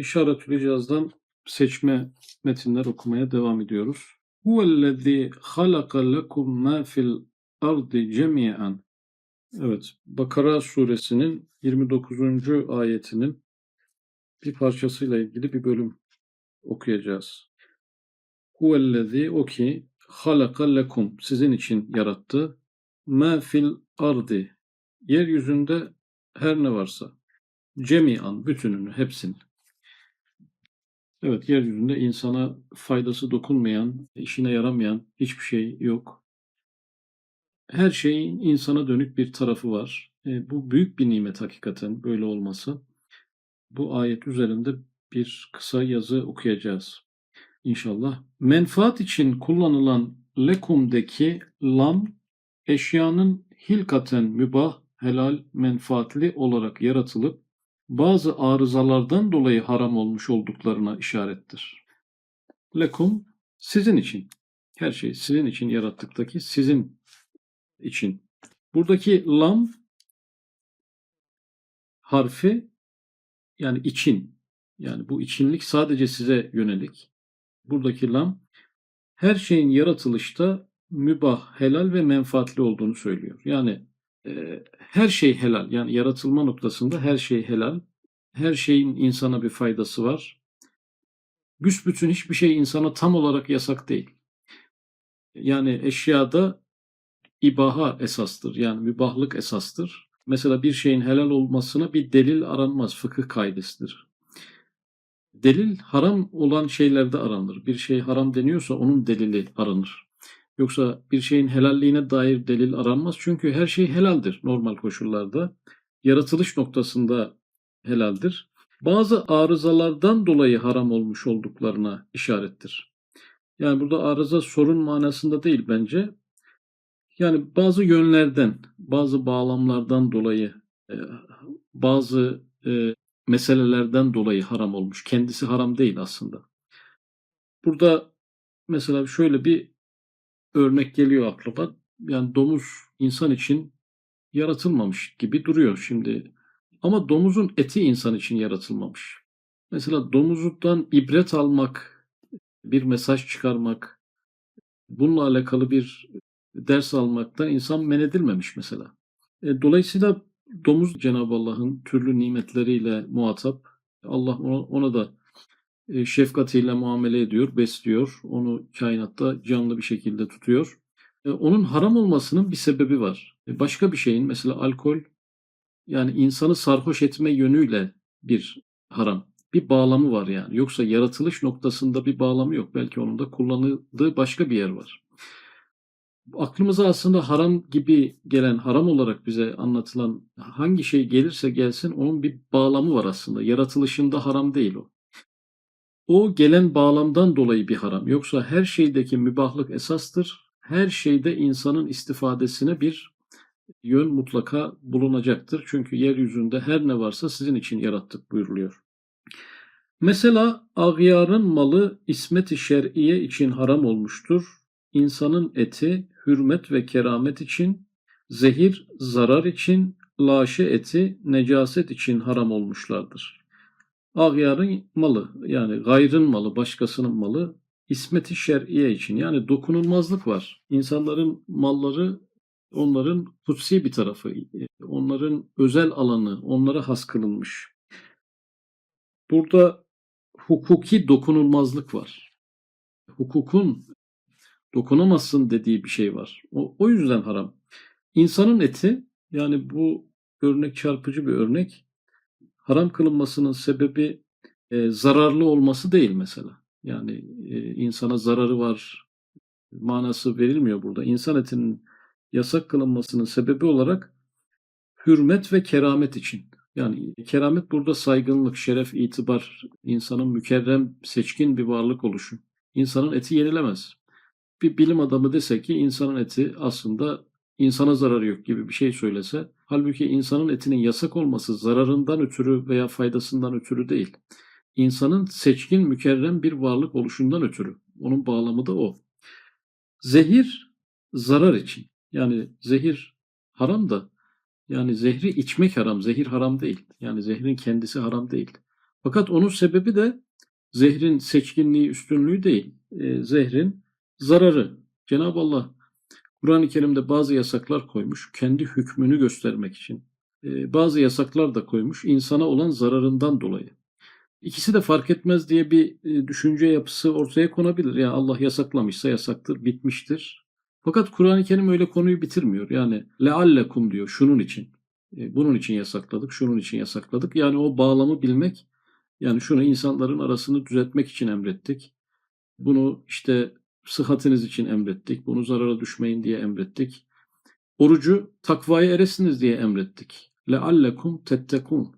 İşaretül icazdan seçme metinler okumaya devam ediyoruz. Huvellezî halaka lekum mâ fil ardi cemiyen. Evet, Bakara suresinin 29. ayetinin bir parçasıyla ilgili bir bölüm okuyacağız. Huvellezî o ki halaka lekum sizin için yarattı. Ma fil ardi yeryüzünde her ne varsa cemiyan bütününü hepsini. Evet yeryüzünde insana faydası dokunmayan, işine yaramayan hiçbir şey yok. Her şeyin insana dönük bir tarafı var. E, bu büyük bir nimet hakikaten böyle olması. Bu ayet üzerinde bir kısa yazı okuyacağız inşallah. Menfaat için kullanılan lekum'deki lam eşyanın hilkaten mübah, helal, menfaatli olarak yaratılıp bazı arızalardan dolayı haram olmuş olduklarına işarettir. Lekum sizin için. Her şey sizin için yarattıktaki sizin için. Buradaki lam harfi yani için. Yani bu içinlik sadece size yönelik. Buradaki lam her şeyin yaratılışta mübah, helal ve menfaatli olduğunu söylüyor. Yani her şey helal. Yani yaratılma noktasında her şey helal. Her şeyin insana bir faydası var. Büsbütün hiçbir şey insana tam olarak yasak değil. Yani eşyada ibaha esastır. Yani mübahlık esastır. Mesela bir şeyin helal olmasına bir delil aranmaz. Fıkıh kaidesidir. Delil haram olan şeylerde aranır. Bir şey haram deniyorsa onun delili aranır. Yoksa bir şeyin helalliğine dair delil aranmaz. Çünkü her şey helaldir normal koşullarda. Yaratılış noktasında helaldir. Bazı arızalardan dolayı haram olmuş olduklarına işarettir. Yani burada arıza sorun manasında değil bence. Yani bazı yönlerden, bazı bağlamlardan dolayı, e, bazı e, meselelerden dolayı haram olmuş. Kendisi haram değil aslında. Burada mesela şöyle bir örnek geliyor aklıma. Yani domuz insan için yaratılmamış gibi duruyor şimdi. Ama domuzun eti insan için yaratılmamış. Mesela domuzdan ibret almak, bir mesaj çıkarmak, bununla alakalı bir ders almaktan insan men edilmemiş mesela. E, dolayısıyla domuz Cenab-ı Allah'ın türlü nimetleriyle muhatap. Allah ona, ona da şefkatiyle muamele ediyor, besliyor. Onu kainatta canlı bir şekilde tutuyor. E, onun haram olmasının bir sebebi var. E, başka bir şeyin mesela alkol yani insanı sarhoş etme yönüyle bir haram. Bir bağlamı var yani. Yoksa yaratılış noktasında bir bağlamı yok. Belki onun da kullanıldığı başka bir yer var. Aklımıza aslında haram gibi gelen, haram olarak bize anlatılan hangi şey gelirse gelsin onun bir bağlamı var aslında. Yaratılışında haram değil o. O gelen bağlamdan dolayı bir haram. Yoksa her şeydeki mübahlık esastır. Her şeyde insanın istifadesine bir yön mutlaka bulunacaktır. Çünkü yeryüzünde her ne varsa sizin için yarattık buyuruluyor. Mesela ağyarın malı ismet-i şer'iye için haram olmuştur. İnsanın eti hürmet ve keramet için, zehir zarar için, laşe eti necaset için haram olmuşlardır. Ağyarın malı yani gayrın malı, başkasının malı ismet-i şer'iye için yani dokunulmazlık var. İnsanların malları onların kutsi bir tarafı, onların özel alanı, onlara has kılınmış. Burada hukuki dokunulmazlık var. Hukukun dokunamazsın dediği bir şey var. O, o yüzden haram. İnsanın eti yani bu örnek çarpıcı bir örnek. Haram kılınmasının sebebi e, zararlı olması değil mesela. Yani e, insana zararı var manası verilmiyor burada. İnsan etinin yasak kılınmasının sebebi olarak hürmet ve keramet için. Yani keramet burada saygınlık, şeref, itibar, insanın mükerrem, seçkin bir varlık oluşu. İnsanın eti yenilemez. Bir bilim adamı dese ki insanın eti aslında insana zararı yok gibi bir şey söylese, halbuki insanın etinin yasak olması zararından ötürü veya faydasından ötürü değil. İnsanın seçkin, mükerrem bir varlık oluşundan ötürü. Onun bağlamı da o. Zehir zarar için. Yani zehir haram da yani zehri içmek haram, zehir haram değil. Yani zehrin kendisi haram değil. Fakat onun sebebi de zehrin seçkinliği, üstünlüğü değil. E, zehrin zararı. Cenab-ı Allah Kur'an-ı Kerim'de bazı yasaklar koymuş kendi hükmünü göstermek için. E, bazı yasaklar da koymuş insana olan zararından dolayı. İkisi de fark etmez diye bir e, düşünce yapısı ortaya konabilir. Yani Allah yasaklamışsa yasaktır, bitmiştir. Fakat Kur'an-ı Kerim öyle konuyu bitirmiyor. Yani leallekum diyor şunun için. E, bunun için yasakladık, şunun için yasakladık. Yani o bağlamı bilmek, yani şunu insanların arasını düzeltmek için emrettik. Bunu işte sıhhatiniz için emrettik. Bunu zarara düşmeyin diye emrettik. Orucu takvaya eresiniz diye emrettik. Leallekum tettekun.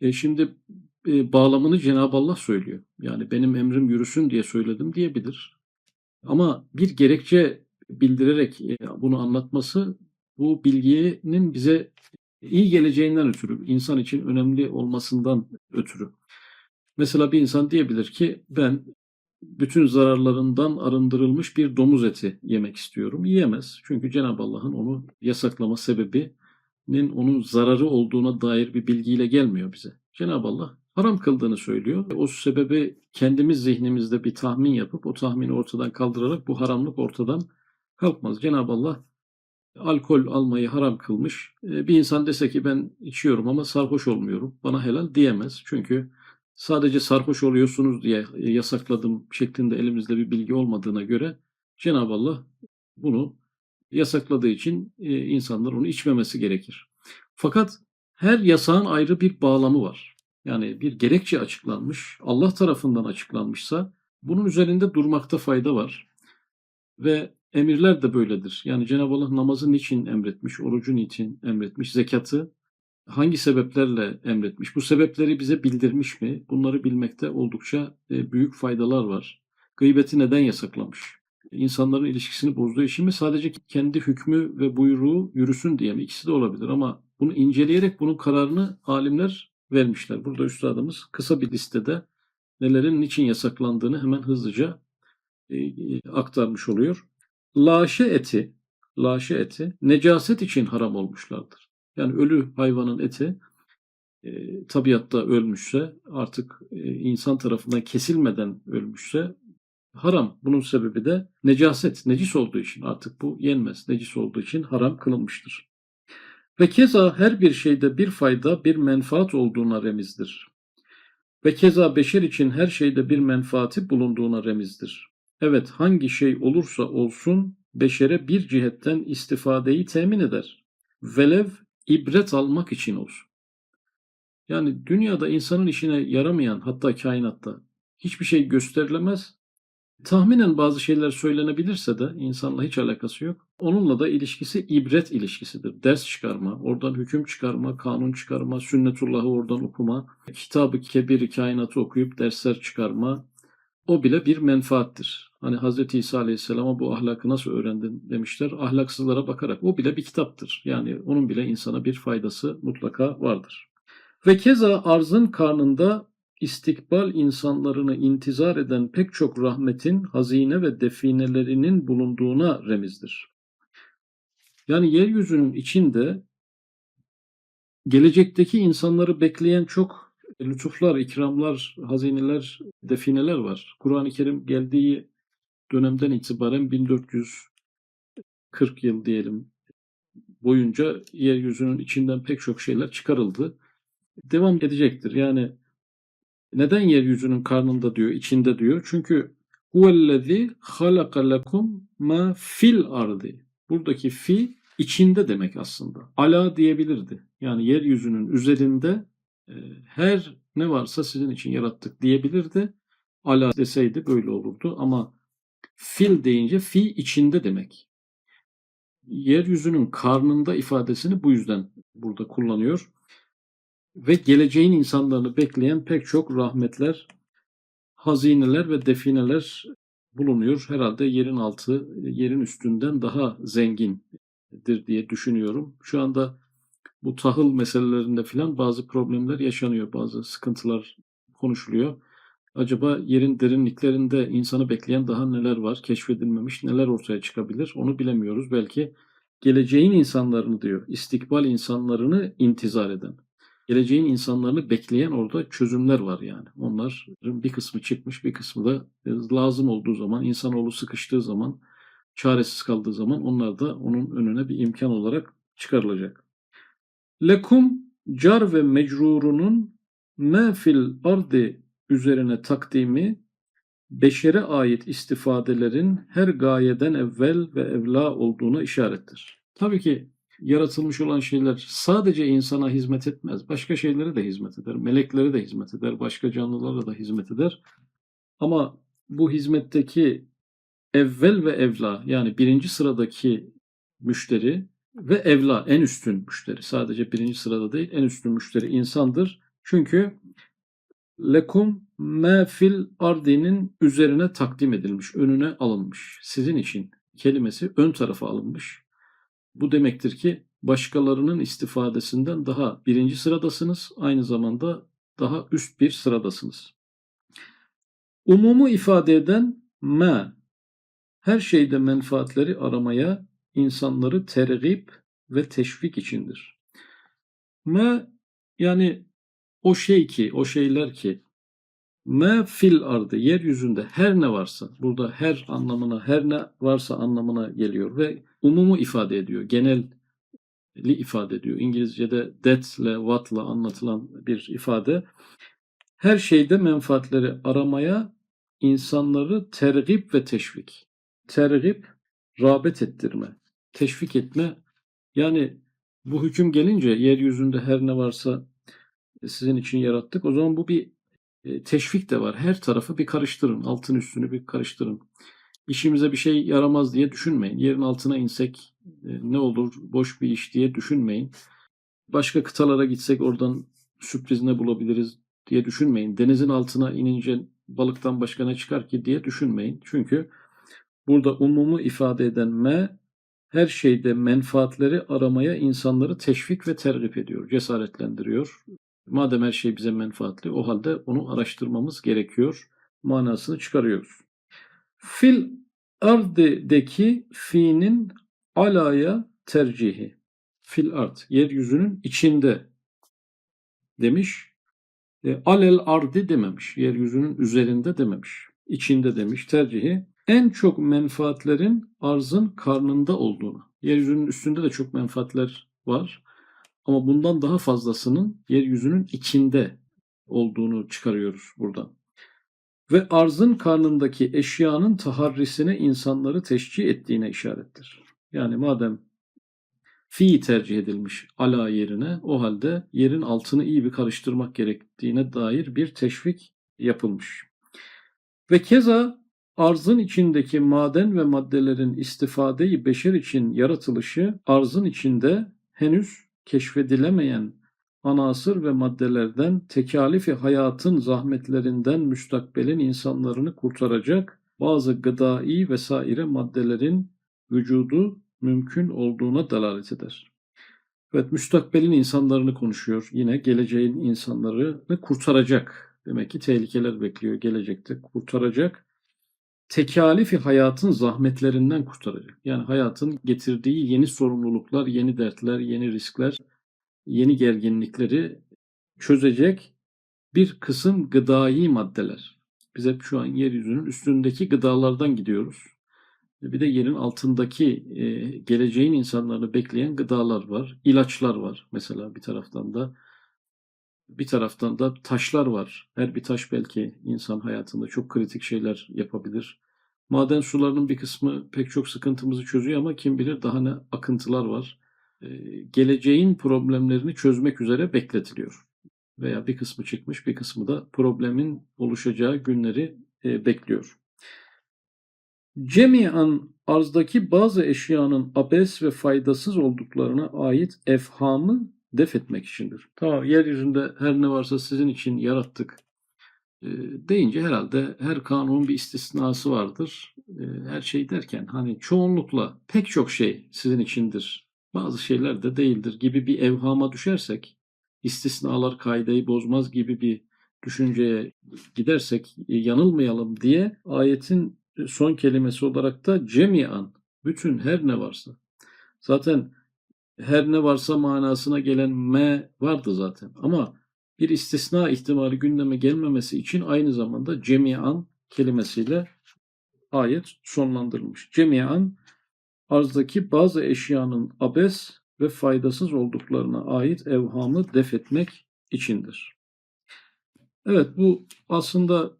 E şimdi e, bağlamını Cenab-ı Allah söylüyor. Yani benim emrim yürüsün diye söyledim diyebilir. Ama bir gerekçe bildirerek e, bunu anlatması bu bilginin bize iyi geleceğinden ötürü, insan için önemli olmasından ötürü. Mesela bir insan diyebilir ki ben bütün zararlarından arındırılmış bir domuz eti yemek istiyorum. Yiyemez. Çünkü Cenab-ı Allah'ın onu yasaklama sebebinin onun zararı olduğuna dair bir bilgiyle gelmiyor bize. Cenab-ı Allah haram kıldığını söylüyor. O sebebi kendimiz zihnimizde bir tahmin yapıp o tahmini ortadan kaldırarak bu haramlık ortadan kalkmaz. Cenab-ı Allah alkol almayı haram kılmış. E, bir insan dese ki ben içiyorum ama sarhoş olmuyorum. Bana helal diyemez. Çünkü sadece sarhoş oluyorsunuz diye yasakladım şeklinde elimizde bir bilgi olmadığına göre Cenab-ı Allah bunu yasakladığı için e, insanlar onu içmemesi gerekir. Fakat her yasağın ayrı bir bağlamı var. Yani bir gerekçe açıklanmış, Allah tarafından açıklanmışsa bunun üzerinde durmakta fayda var. Ve emirler de böyledir. Yani Cenab-ı Allah namazı niçin emretmiş, orucu niçin emretmiş, zekatı hangi sebeplerle emretmiş? Bu sebepleri bize bildirmiş mi? Bunları bilmekte oldukça e, büyük faydalar var. Gıybeti neden yasaklamış? İnsanların ilişkisini bozduğu için mi? Sadece kendi hükmü ve buyruğu yürüsün diye mi? İkisi de olabilir ama bunu inceleyerek bunun kararını alimler vermişler. Burada üstadımız kısa bir listede nelerin niçin yasaklandığını hemen hızlıca e, aktarmış oluyor. Laşe eti, laşe eti necaset için haram olmuşlardır. Yani ölü hayvanın eti e, tabiatta ölmüşse artık e, insan tarafından kesilmeden ölmüşse haram. Bunun sebebi de necaset, necis olduğu için artık bu yenmez. Necis olduğu için haram kılınmıştır. Ve keza her bir şeyde bir fayda, bir menfaat olduğuna remizdir. Ve keza beşer için her şeyde bir menfaati bulunduğuna remizdir. Evet hangi şey olursa olsun beşere bir cihetten istifadeyi temin eder. Velev ibret almak için olsun. Yani dünyada insanın işine yaramayan hatta kainatta hiçbir şey gösterilemez. Tahminen bazı şeyler söylenebilirse de insanla hiç alakası yok. Onunla da ilişkisi ibret ilişkisidir. Ders çıkarma, oradan hüküm çıkarma, kanun çıkarma, sünnetullahı oradan okuma, kitabı kebiri kainatı okuyup dersler çıkarma, o bile bir menfaattir. Hani Hz. İsa Aleyhisselam'a bu ahlakı nasıl öğrendin demişler. Ahlaksızlara bakarak o bile bir kitaptır. Yani onun bile insana bir faydası mutlaka vardır. Ve keza arzın karnında istikbal insanlarını intizar eden pek çok rahmetin hazine ve definelerinin bulunduğuna remizdir. Yani yeryüzünün içinde gelecekteki insanları bekleyen çok lütuflar, ikramlar, hazineler, defineler var. Kur'an-ı Kerim geldiği dönemden itibaren 1440 yıl diyelim boyunca yeryüzünün içinden pek çok şeyler çıkarıldı. Devam edecektir. Yani neden yeryüzünün karnında diyor, içinde diyor? Çünkü huvellezî halaka lekum ma fil ardi. Buradaki fi içinde demek aslında. Ala diyebilirdi. Yani yeryüzünün üzerinde e, her ne varsa sizin için yarattık diyebilirdi. Ala deseydi böyle olurdu ama fil deyince fi içinde demek. Yeryüzünün karnında ifadesini bu yüzden burada kullanıyor. Ve geleceğin insanlarını bekleyen pek çok rahmetler, hazineler ve defineler bulunuyor. Herhalde yerin altı, yerin üstünden daha zengindir diye düşünüyorum. Şu anda bu tahıl meselelerinde filan bazı problemler yaşanıyor, bazı sıkıntılar konuşuluyor. Acaba yerin derinliklerinde insanı bekleyen daha neler var, keşfedilmemiş, neler ortaya çıkabilir onu bilemiyoruz. Belki geleceğin insanlarını diyor, istikbal insanlarını intizar eden. geleceğin insanlarını bekleyen orada çözümler var yani. Onların bir kısmı çıkmış, bir kısmı da lazım olduğu zaman, insanoğlu sıkıştığı zaman, çaresiz kaldığı zaman onlar da onun önüne bir imkan olarak çıkarılacak. Lekum car ve mecrurunun me fil ardi üzerine takdimi beşere ait istifadelerin her gayeden evvel ve evla olduğuna işarettir. Tabii ki yaratılmış olan şeyler sadece insana hizmet etmez. Başka şeylere de hizmet eder. Meleklere de hizmet eder. Başka canlılara da hizmet eder. Ama bu hizmetteki evvel ve evla yani birinci sıradaki müşteri ve evla en üstün müşteri. Sadece birinci sırada değil en üstün müşteri insandır. Çünkü lekum me fil ardinin üzerine takdim edilmiş, önüne alınmış. Sizin için kelimesi ön tarafa alınmış. Bu demektir ki başkalarının istifadesinden daha birinci sıradasınız. Aynı zamanda daha üst bir sıradasınız. Umumu ifade eden me her şeyde menfaatleri aramaya insanları tergip ve teşvik içindir. Me yani o şey ki, o şeyler ki me fil ardı yeryüzünde her ne varsa burada her anlamına her ne varsa anlamına geliyor ve umumu ifade ediyor. Genelli ifade ediyor. İngilizce'de that'le what'la anlatılan bir ifade. Her şeyde menfaatleri aramaya insanları tergip ve teşvik. Tergip rağbet ettirme, teşvik etme. Yani bu hüküm gelince yeryüzünde her ne varsa sizin için yarattık. O zaman bu bir e, teşvik de var. Her tarafı bir karıştırın. Altın üstünü bir karıştırın. İşimize bir şey yaramaz diye düşünmeyin. Yerin altına insek e, ne olur boş bir iş diye düşünmeyin. Başka kıtalara gitsek oradan sürpriz ne bulabiliriz diye düşünmeyin. Denizin altına inince balıktan başka ne çıkar ki diye düşünmeyin. Çünkü burada umumu ifade eden me her şeyde menfaatleri aramaya insanları teşvik ve tergip ediyor, cesaretlendiriyor. Madem her şey bize menfaatli o halde onu araştırmamız gerekiyor manasını çıkarıyoruz. Fil ardedeki fi'nin alaya tercihi. Fil ard yeryüzünün içinde demiş. E, alel ardi dememiş. Yeryüzünün üzerinde dememiş. İçinde demiş tercihi. En çok menfaatlerin arzın karnında olduğunu. Yeryüzünün üstünde de çok menfaatler var. Ama bundan daha fazlasının yeryüzünün içinde olduğunu çıkarıyoruz buradan. Ve arzın karnındaki eşyanın taharrisine insanları teşcih ettiğine işarettir. Yani madem fi tercih edilmiş ala yerine o halde yerin altını iyi bir karıştırmak gerektiğine dair bir teşvik yapılmış. Ve keza arzın içindeki maden ve maddelerin istifadeyi beşer için yaratılışı arzın içinde henüz keşfedilemeyen anasır ve maddelerden tekalifi hayatın zahmetlerinden müstakbelin insanlarını kurtaracak bazı gıdai vesaire maddelerin vücudu mümkün olduğuna dalalet eder. Evet müstakbelin insanlarını konuşuyor. Yine geleceğin insanlarını kurtaracak. Demek ki tehlikeler bekliyor gelecekte. Kurtaracak. Tekalifi hayatın zahmetlerinden kurtaracak. Yani hayatın getirdiği yeni sorumluluklar, yeni dertler, yeni riskler, yeni gerginlikleri çözecek bir kısım gıdai maddeler. Biz hep şu an yeryüzünün üstündeki gıdalardan gidiyoruz. Bir de yerin altındaki e, geleceğin insanlarını bekleyen gıdalar var. ilaçlar var mesela bir taraftan da. Bir taraftan da taşlar var. Her bir taş belki insan hayatında çok kritik şeyler yapabilir. Maden sularının bir kısmı pek çok sıkıntımızı çözüyor ama kim bilir daha ne akıntılar var. Ee, geleceğin problemlerini çözmek üzere bekletiliyor. Veya bir kısmı çıkmış bir kısmı da problemin oluşacağı günleri e, bekliyor. Cemiyan arzdaki bazı eşyanın abes ve faydasız olduklarına ait efhamı def etmek içindir. Tamam yeryüzünde her ne varsa sizin için yarattık e, deyince herhalde her kanunun bir istisnası vardır. E, her şey derken hani çoğunlukla pek çok şey sizin içindir. Bazı şeyler de değildir gibi bir evhama düşersek istisnalar kaideyi bozmaz gibi bir düşünceye gidersek e, yanılmayalım diye ayetin son kelimesi olarak da cemiyan bütün her ne varsa. Zaten her ne varsa manasına gelen me vardı zaten. Ama bir istisna ihtimali gündeme gelmemesi için aynı zamanda cemiyan kelimesiyle ayet sonlandırılmış. Cemiyan arzdaki bazı eşyanın abes ve faydasız olduklarına ait evhamı def etmek içindir. Evet bu aslında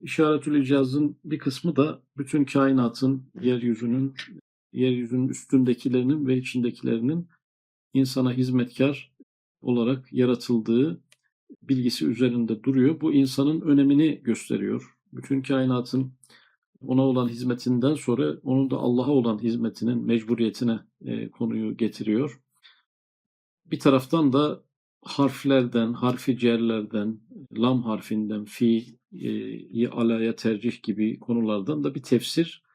işaretül icazın bir kısmı da bütün kainatın, yeryüzünün, yeryüzünün üstündekilerinin ve içindekilerinin insana hizmetkar olarak yaratıldığı bilgisi üzerinde duruyor. Bu insanın önemini gösteriyor. Bütün kainatın ona olan hizmetinden sonra onun da Allah'a olan hizmetinin mecburiyetine e, konuyu getiriyor. Bir taraftan da harflerden, harfi cerlerden, lam harfinden, fi, alaya tercih gibi konulardan da bir tefsir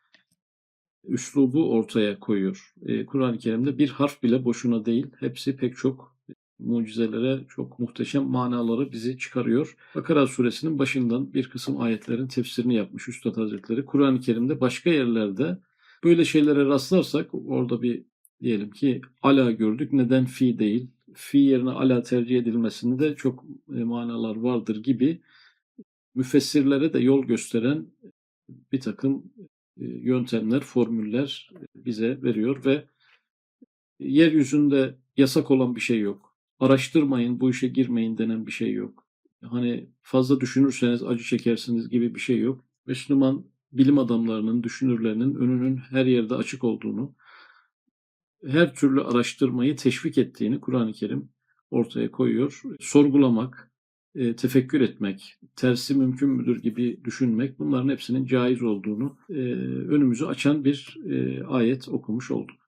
üslubu ortaya koyuyor. E, Kur'an-ı Kerim'de bir harf bile boşuna değil. Hepsi pek çok mucizelere, çok muhteşem manaları bizi çıkarıyor. Bakara suresinin başından bir kısım ayetlerin tefsirini yapmış Üstad Hazretleri. Kur'an-ı Kerim'de başka yerlerde böyle şeylere rastlarsak orada bir diyelim ki ala gördük. Neden fi değil? Fi yerine ala tercih edilmesinde de çok e, manalar vardır gibi müfessirlere de yol gösteren bir takım yöntemler, formüller bize veriyor ve yeryüzünde yasak olan bir şey yok. Araştırmayın, bu işe girmeyin denen bir şey yok. Hani fazla düşünürseniz acı çekersiniz gibi bir şey yok. Müslüman bilim adamlarının, düşünürlerinin önünün her yerde açık olduğunu, her türlü araştırmayı teşvik ettiğini Kur'an-ı Kerim ortaya koyuyor. Sorgulamak, e, tefekkür etmek, tersi mümkün müdür gibi düşünmek bunların hepsinin caiz olduğunu e, önümüzü açan bir e, ayet okumuş olduk.